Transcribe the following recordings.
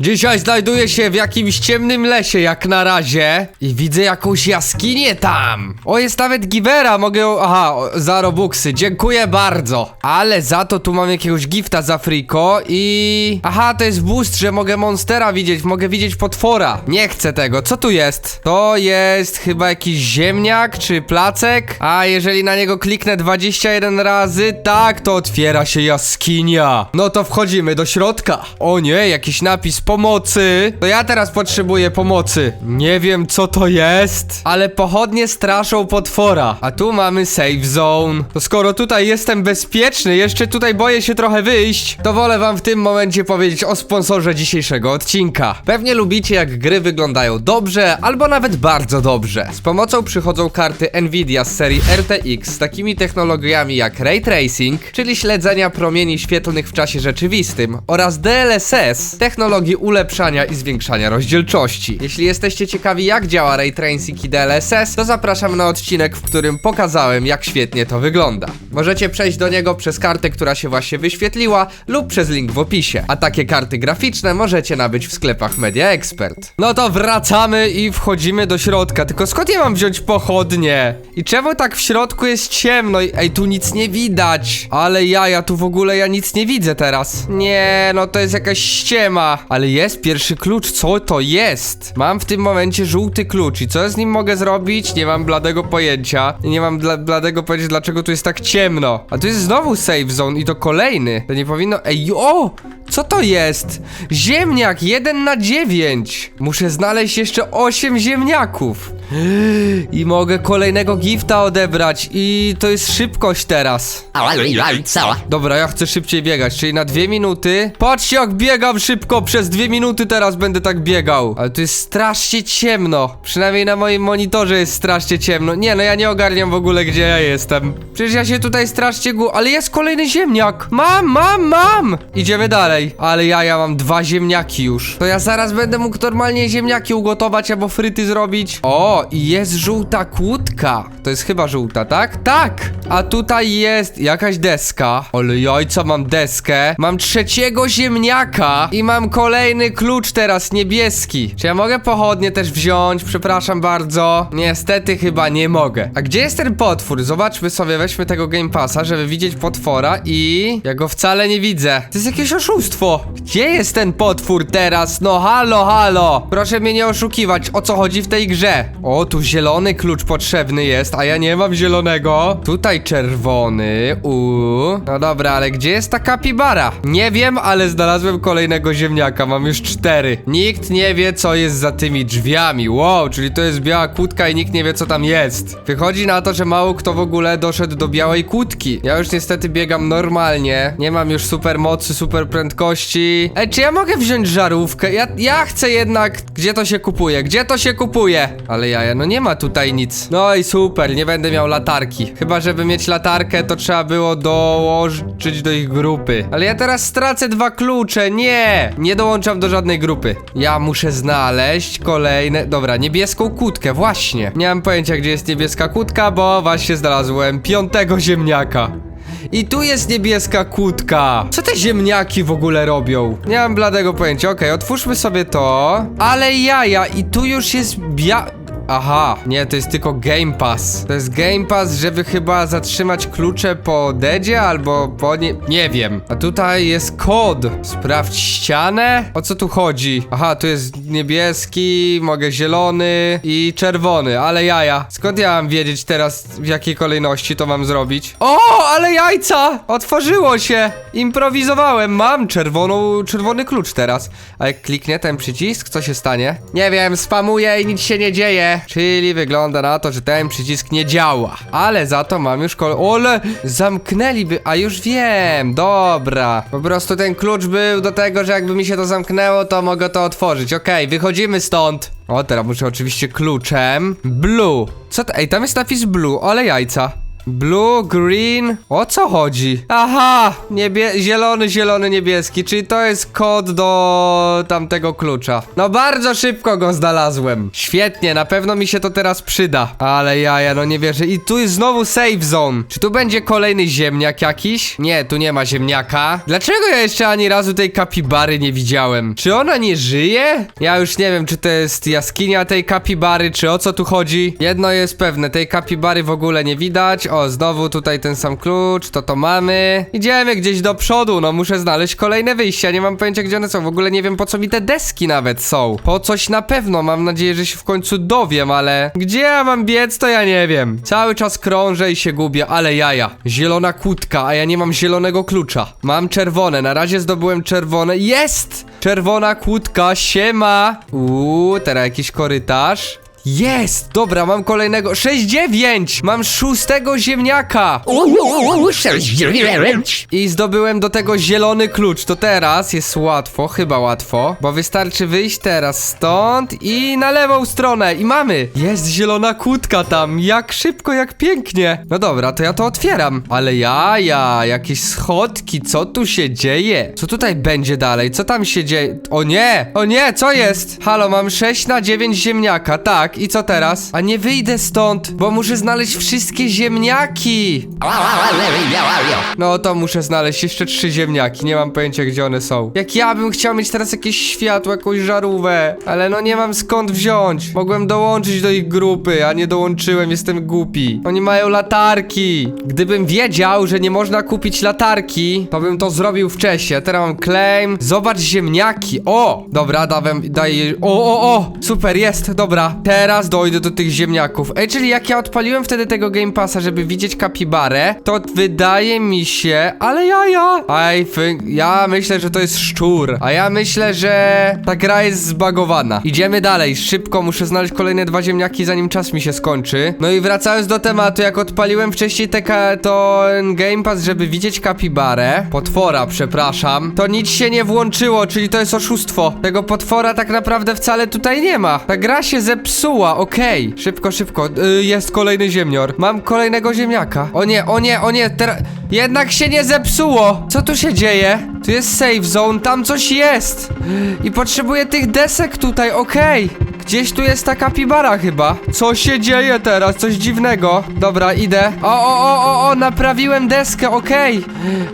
Dzisiaj znajduję się w jakimś ciemnym lesie jak na razie i widzę jakąś jaskinię tam. O, jest nawet givera, mogę. Aha, za robuxy, dziękuję bardzo. Ale za to tu mam jakiegoś gifta za friko i... Aha, to jest boost, że mogę monstera widzieć, mogę widzieć potwora. Nie chcę tego, co tu jest? To jest chyba jakiś ziemniak czy placek? A jeżeli na niego kliknę 21 razy, tak, to otwiera się jaskinia. No to wchodzimy do środka. O nie, jakiś napis pomocy. To ja teraz potrzebuję pomocy. Nie wiem co to jest, ale pochodnie straszą potwora. A tu mamy safe zone. To skoro tutaj jestem bezpieczny, jeszcze tutaj boję się trochę wyjść, to wolę wam w tym momencie powiedzieć o sponsorze dzisiejszego odcinka. Pewnie lubicie jak gry wyglądają dobrze, albo nawet bardzo dobrze. Z pomocą przychodzą karty Nvidia z serii RTX z takimi technologiami jak Ray Tracing, czyli śledzenia promieni świetlnych w czasie rzeczywistym, oraz DLSS, technologii ulepszania i zwiększania rozdzielczości. Jeśli jesteście ciekawi jak działa Ray Tracing i DLSS, to zapraszam na odcinek, w którym pokazałem jak świetnie to wygląda. Możecie przejść do niego przez kartę, która się właśnie wyświetliła lub przez link w opisie. A takie karty graficzne możecie nabyć w sklepach Media Expert. No to wracamy i wchodzimy do środka. Tylko skąd ja mam wziąć pochodnie? I czemu tak w środku jest ciemno? Ej, tu nic nie widać. Ale ja, ja tu w ogóle ja nic nie widzę teraz. Nie, no to jest jakaś ściema. Ale jest pierwszy klucz, co to jest? Mam w tym momencie żółty klucz i co z nim mogę zrobić? Nie mam bladego pojęcia. I Nie mam bladego pojęcia, dlaczego tu jest tak ciemno. A tu jest znowu safe zone i to kolejny. To nie powinno... Ej, o! Co to jest? Ziemniak 1 na 9. Muszę znaleźć jeszcze 8 ziemniaków. I mogę kolejnego gifta odebrać i to jest szybkość teraz. Dobra, ja chcę szybciej biegać, czyli na dwie minuty. Patrzcie jak biegam szybko, przez dwie minuty teraz będę tak biegał. Ale tu jest strasznie ciemno. Przynajmniej na moim monitorze jest strasznie ciemno. Nie, no ja nie ogarniam w ogóle gdzie ja jestem. Przecież ja się tutaj strasznie gu... Ale jest kolejny ziemniak. Mam, mam, mam! Idziemy dalej. Ale ja, ja mam dwa ziemniaki już. To ja zaraz będę mógł normalnie ziemniaki ugotować albo fryty zrobić. O, i jest żółta kłódka. To jest chyba żółta, tak? Tak! A tutaj jest jakaś deska. Ale jajca, mam deskę. Mam trzeciego ziemniaka. I mam kolejny klucz teraz, niebieski. Czy ja mogę pochodnie też wziąć? Przepraszam bardzo. Niestety chyba nie mogę. A gdzie jest ten potwór? Zobaczmy sobie, weźmy tego Game Passa, żeby widzieć potwora i... Ja go wcale nie widzę. To jest jakieś oszustwo. Gdzie jest ten potwór teraz? No halo, halo. Proszę mnie nie oszukiwać, o co chodzi w tej grze. O, tu zielony klucz potrzebny jest, a ja nie mam zielonego. Tutaj czerwony, uuu. No dobra, ale gdzie jest ta kapibara? Nie wiem, ale znalazłem kolejnego ziemniaka, mam już cztery. Nikt nie wie, co jest za tymi drzwiami. Wow, czyli to jest biała kłódka i nikt nie wie, co tam jest. Wychodzi na to, że mało kto w ogóle doszedł do białej kłódki. Ja już niestety biegam normalnie. Nie mam już super mocy, super prędkości. Ej, czy ja mogę wziąć żarówkę? Ja, ja chcę jednak... Gdzie to się kupuje? Gdzie to się kupuje? Ale ja, no nie ma tutaj nic. No i super, nie będę miał latarki. Chyba, żeby mieć latarkę, to trzeba było dołączyć do ich grupy. Ale ja teraz stracę dwa klucze, nie! Nie dołączam do żadnej grupy. Ja muszę znaleźć kolejne... Dobra, niebieską kłódkę, właśnie. Nie mam pojęcia, gdzie jest niebieska kłódka, bo właśnie znalazłem piątego ziemniaka. I tu jest niebieska kłódka. Co te ziemniaki w ogóle robią? Nie mam bladego pojęcia. Okej, otwórzmy sobie to. Ale jaja, i tu już jest bia... Aha, nie, to jest tylko Game Pass. To jest Game Pass, żeby chyba zatrzymać klucze po dedzie albo po nie... Nie wiem. A tutaj jest kod. Sprawdź ścianę? O co tu chodzi? Aha, tu jest niebieski, mogę zielony i czerwony, ale jaja. Skąd ja mam wiedzieć teraz, w jakiej kolejności to mam zrobić? O, ale jajca! Otworzyło się! Improwizowałem, mam czerwoną, czerwony klucz teraz. A jak kliknę ten przycisk, co się stanie? Nie wiem, spamuję i nic się nie dzieje. Czyli wygląda na to, że ten przycisk nie działa. Ale za to mam już kol... Ole! Zamknęliby... A już wiem, dobra. Po prostu ten klucz był do tego, że jakby mi się to zamknęło, to mogę to otworzyć. Okej, wychodzimy stąd. O, teraz muszę oczywiście kluczem. Blue. Co to? Ej, tam jest napis blue, ale jajca. Blue, green. O co chodzi? Aha! Niebie zielony, zielony, niebieski. Czyli to jest kod do tamtego klucza. No bardzo szybko go znalazłem. Świetnie, na pewno mi się to teraz przyda. Ale jaja, no nie wierzę. I tu jest znowu safe zone. Czy tu będzie kolejny ziemniak jakiś? Nie, tu nie ma ziemniaka. Dlaczego ja jeszcze ani razu tej kapibary nie widziałem? Czy ona nie żyje? Ja już nie wiem, czy to jest jaskinia tej kapibary, czy o co tu chodzi. Jedno jest pewne, tej kapibary w ogóle nie widać. O, znowu tutaj ten sam klucz, to to mamy. Idziemy gdzieś do przodu, no muszę znaleźć kolejne wyjścia. Nie mam pojęcia, gdzie one są. W ogóle nie wiem, po co mi te deski nawet są. Po coś na pewno, mam nadzieję, że się w końcu dowiem, ale gdzie ja mam biec, to ja nie wiem. Cały czas krążę i się gubię, ale jaja. Zielona kłódka, a ja nie mam zielonego klucza. Mam czerwone, na razie zdobyłem czerwone. Jest! Czerwona kłódka, siema! Uuu, teraz jakiś korytarz. Jest! Dobra, mam kolejnego. 6-9! Mam szóstego ziemniaka! I zdobyłem do tego zielony klucz. To teraz jest łatwo, chyba łatwo, bo wystarczy wyjść teraz stąd i na lewą stronę. I mamy! Jest zielona kłódka tam. Jak szybko, jak pięknie. No dobra, to ja to otwieram. Ale ja, ja, jakieś schodki, co tu się dzieje? Co tutaj będzie dalej? Co tam się dzieje? O nie! O nie, co jest? Halo, mam 6 na 9 ziemniaka, tak. I co teraz? A nie wyjdę stąd, bo muszę znaleźć wszystkie ziemniaki. No to muszę znaleźć jeszcze trzy ziemniaki, nie mam pojęcia gdzie one są. Jak ja bym chciał mieć teraz jakieś światło, jakąś żarówę, ale no nie mam skąd wziąć. Mogłem dołączyć do ich grupy, a nie dołączyłem, jestem głupi. Oni mają latarki. Gdybym wiedział, że nie można kupić latarki, to bym to zrobił wcześniej. A teraz mam claim. Zobacz ziemniaki. O! Dobra, dawem, daję. O, o, o! Super, jest, dobra. Teraz dojdę do tych ziemniaków. Ej, czyli jak ja odpaliłem wtedy tego Game Passa, żeby widzieć kapibarę, to wydaje mi się, ale ja, ja. I think, ja myślę, że to jest szczur. A ja myślę, że ta gra jest zbagowana. Idziemy dalej, szybko muszę znaleźć kolejne dwa ziemniaki, zanim czas mi się skończy. No i wracając do tematu, jak odpaliłem wcześniej te to Game Pass, żeby widzieć kapibarę, potwora, przepraszam, to nic się nie włączyło, czyli to jest oszustwo. Tego potwora tak naprawdę wcale tutaj nie ma. Ta gra się zepsuła, okej. Szybko, szybko, y, jest kolejny ziemnior. Mam kolejnego ziemniaka. O nie, o nie, o nie, teraz... Jednak się nie zepsuło! Co tu się dzieje? Tu jest safe zone, tam coś jest! I potrzebuję tych desek tutaj, okej. Gdzieś tu jest ta kapibara chyba. Co się dzieje teraz? Coś dziwnego. Dobra, idę. O, o, o, o, o, naprawiłem deskę, okej.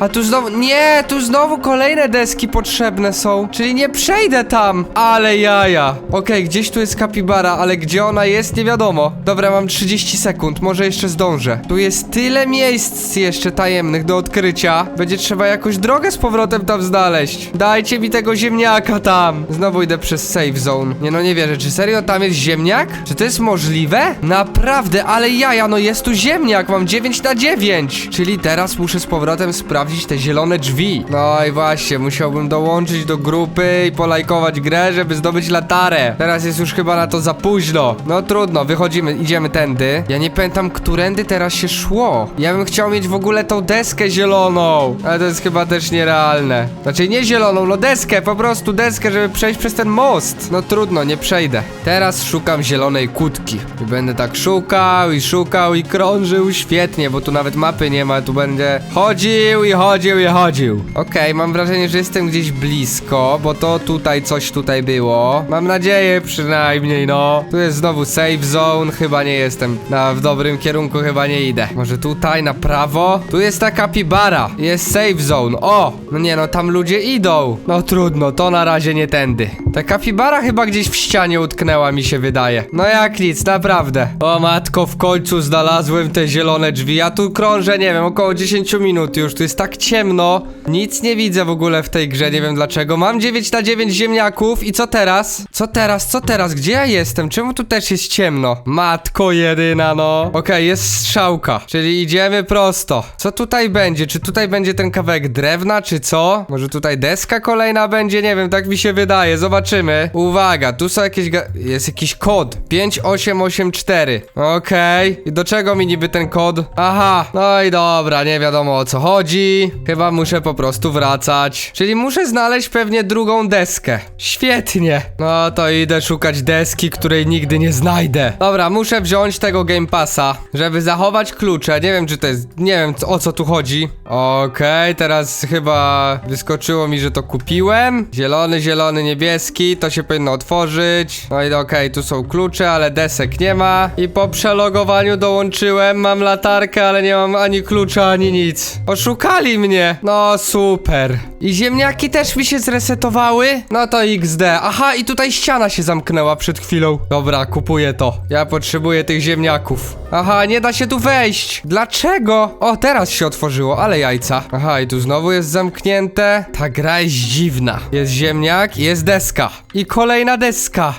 A tu znowu, nie, tu znowu kolejne deski potrzebne są. Czyli nie przejdę tam. Ale jaja. Okej, gdzieś tu jest kapibara, ale gdzie ona jest, nie wiadomo. Dobra, mam 30 sekund, może jeszcze zdążę. Tu jest tyle miejsc jeszcze tajemnych do odkrycia. Będzie trzeba jakąś drogę z powrotem tam znaleźć. Dajcie mi tego ziemniaka tam. Znowu idę przez safe zone. Nie no, nie wierzę, czy serio tam jest ziemniak? Czy to jest możliwe? Naprawdę, ale jaja, no jest tu ziemniak, mam 9 na 9. Czyli teraz muszę z powrotem sprawdzić te zielone drzwi. No i właśnie, musiałbym dołączyć do grupy i polajkować grę, żeby zdobyć latarę. Teraz jest już chyba na to za późno. No trudno, wychodzimy, idziemy tędy. Ja nie pamiętam, którędy teraz się szło. Ja bym chciał mieć w ogóle tą deskę zieloną. Ale to jest chyba też nierealne. Znaczy nie zieloną, no deskę, po prostu deskę, żeby przejść przez ten most. No trudno, nie przejdę. Teraz szukam zielonej kłódki. I będę tak szukał i szukał i krążył świetnie, bo tu nawet mapy nie ma, tu będę chodził i chodził i chodził. Okej, mam wrażenie, że jestem gdzieś blisko, bo to tutaj coś tutaj było. Mam nadzieję przynajmniej, no. Tu jest znowu safe zone, chyba nie jestem na, w dobrym kierunku, chyba nie idę. Może tutaj na prawo? Tu jest ta kapibara, jest safe zone. O! No nie no, tam ludzie idą. No trudno, to na razie nie tędy. Ta kapibara chyba gdzieś w ścianie utknęła, mi się wydaje. No jak nic, naprawdę. O matko, w końcu znalazłem te zielone drzwi. Ja tu krążę, nie wiem, około 10 minut już. Tu jest tak ciemno. Nic nie widzę w ogóle w tej grze, nie wiem dlaczego. Mam 9 na 9 ziemniaków i co teraz? Co teraz? Co teraz? Gdzie ja jestem? Czemu tu też jest ciemno? Matko jedyna, no. Okej, jest strzałka, czyli idziemy prosto. Co tutaj będzie? Czy tutaj będzie ten kawałek drewna, czy co? Może tutaj deska kolejna będzie? Nie wiem, tak mi się wydaje. Zobaczymy. Zobaczymy. Uwaga, tu są jakieś. Jest jakiś kod. 5884. Okej. I do czego mi niby ten kod? Aha. No i dobra, nie wiadomo o co chodzi. Chyba muszę po prostu wracać. Czyli muszę znaleźć pewnie drugą deskę. Świetnie. No to idę szukać deski, której nigdy nie znajdę. Dobra, muszę wziąć tego Game Passa, żeby zachować klucze. Nie wiem, czy to jest. Nie wiem o co tu chodzi. Okej, teraz chyba wyskoczyło mi, że to kupiłem. Zielony, zielony, niebieski. To się powinno otworzyć. No i okej, tu są klucze, ale desek nie ma. I po przelogowaniu dołączyłem. Mam latarkę, ale nie mam ani klucza, ani nic. Oszukali mnie. No super. I ziemniaki też mi się zresetowały? No to XD. Aha, i tutaj ściana się zamknęła przed chwilą. Dobra, kupuję to. Ja potrzebuję tych ziemniaków. Aha, nie da się tu wejść. Dlaczego? O, teraz się otworzyło, ale jajca. Aha, i tu znowu jest zamknięte. Ta gra jest dziwna. Jest ziemniak, jest deska. I kolejna deska.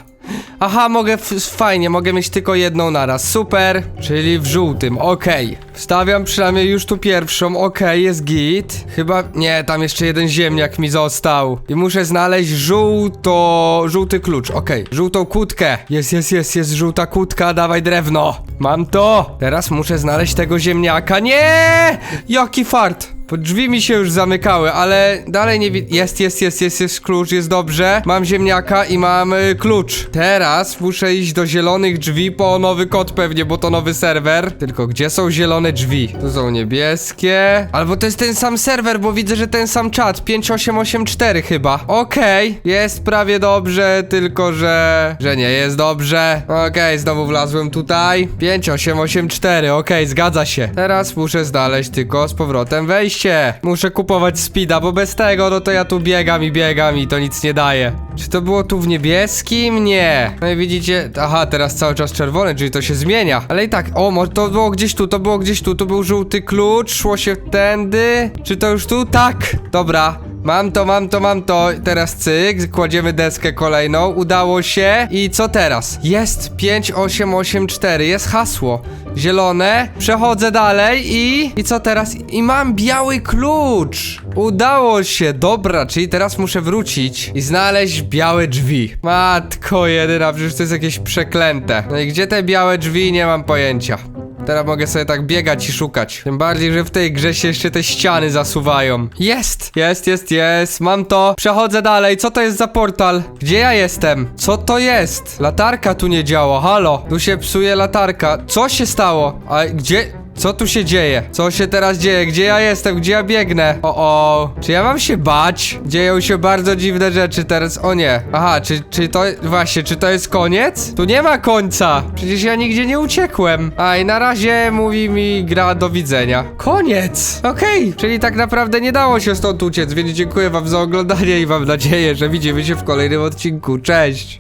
Aha, mogę, fajnie, mogę mieć tylko jedną naraz, super, czyli w żółtym, okej. Wstawiam przynajmniej już tu pierwszą, okej, jest git. Chyba, nie, tam jeszcze jeden ziemniak mi został. I muszę znaleźć żółto, żółty klucz, okej, żółtą kłódkę. Jest, jest, jest, jest żółta kłódka, dawaj drewno. Mam to. Teraz muszę znaleźć tego ziemniaka, nie! Jaki fart. Bo drzwi mi się już zamykały, ale dalej nie widzę. Jest, jest, jest, jest, jest klucz, jest dobrze. Mam ziemniaka i mam y, klucz. Teraz muszę iść do zielonych drzwi po nowy kod pewnie, bo to nowy serwer. Tylko gdzie są zielone drzwi? Tu są niebieskie. Albo to jest ten sam serwer, bo widzę, że ten sam czat. 5884 chyba. Okej, jest prawie dobrze, tylko że. że nie jest dobrze. Okej, znowu wlazłem tutaj. 5884, okej, zgadza się. Teraz muszę znaleźć tylko z powrotem wejście. Muszę kupować speeda, bo bez tego, no to ja tu biegam i biegam i to nic nie daje. Czy to było tu w niebieskim? Nie. No i widzicie, aha, teraz cały czas czerwony, czyli to się zmienia. Ale i tak, o, to było gdzieś tu, to było gdzieś tu, to był żółty klucz, szło się tędy. Czy to już tu? Tak. Dobra. Mam to, mam to, mam to. Teraz cyk, kładziemy deskę kolejną. Udało się. I co teraz? Jest 5884, jest hasło. Zielone. Przechodzę dalej i. I co teraz? I mam biały klucz. Udało się, dobra, czyli teraz muszę wrócić i znaleźć białe drzwi. Matko jedyna, przecież to jest jakieś przeklęte. No i gdzie te białe drzwi? Nie mam pojęcia. Teraz mogę sobie tak biegać i szukać. Tym bardziej, że w tej grze się jeszcze te ściany zasuwają. Jest! Jest, jest, jest. Mam to. Przechodzę dalej. Co to jest za portal? Gdzie ja jestem? Co to jest? Latarka tu nie działa. Halo. Tu się psuje latarka. Co się stało? A gdzie... Co tu się dzieje? Co się teraz dzieje? Gdzie ja jestem? Gdzie ja biegnę? O, o. Czy ja mam się bać? Dzieją się bardzo dziwne rzeczy teraz. O nie. Aha, czy, czy to... Właśnie, czy to jest koniec? Tu nie ma końca. Przecież ja nigdzie nie uciekłem. A i na razie mówi mi gra do widzenia. Koniec. Okej. Czyli tak naprawdę nie dało się stąd uciec, więc dziękuję wam za oglądanie i mam nadzieję, że widzimy się w kolejnym odcinku. Cześć.